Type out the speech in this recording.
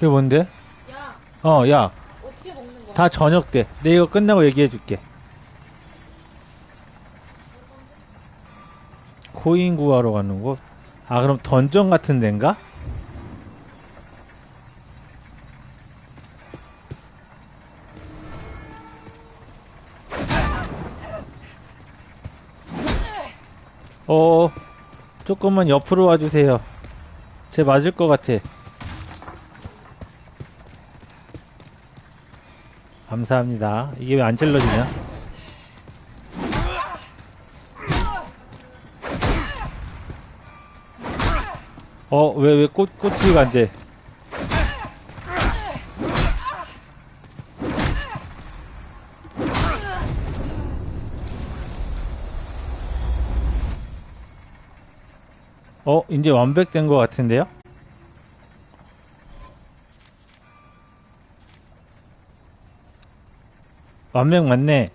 그게 뭔데? 야, 어, 야, 어떻게 먹는 거야? 다 저녁 때. 내 이거 끝나고 얘기해 줄게. 코인 구하러 가는 곳? 아, 그럼 던전 같은 데인가? 어, 조금만 옆으로 와주세요. 쟤 맞을 것 같아. 감사합니다. 이게 왜 안 찔러지냐? 어, 왜, 왜 꽃, 꽃이가 안 돼? 어, 이제 완벽된 것 같은데요? 완벽 맞네.